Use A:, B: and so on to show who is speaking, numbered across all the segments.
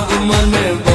A: ağımını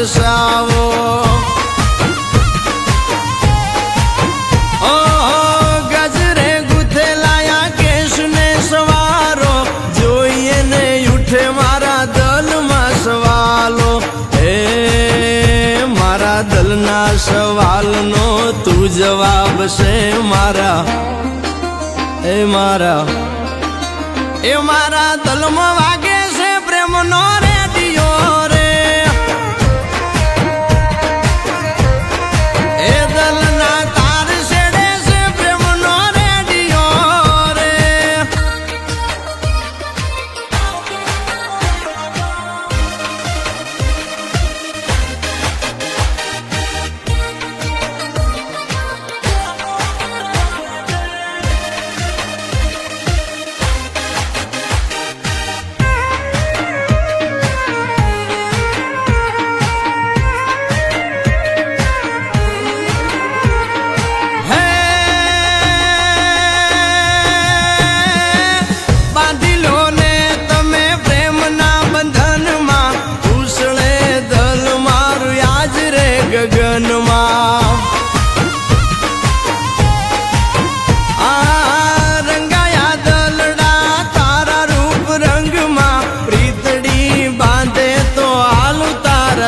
A: વરસાવો મારા દલના સવાલનો તું જવાબ છે મારા. એ મારા. એ મારા દલમાં વાગે છે પ્રેમનો રેડિયો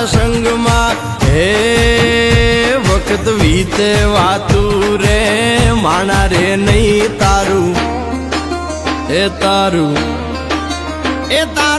A: સંગમાં હે વખત વીતે વાતું રે માણા રે નહીં તારું એ તારું એ તારું.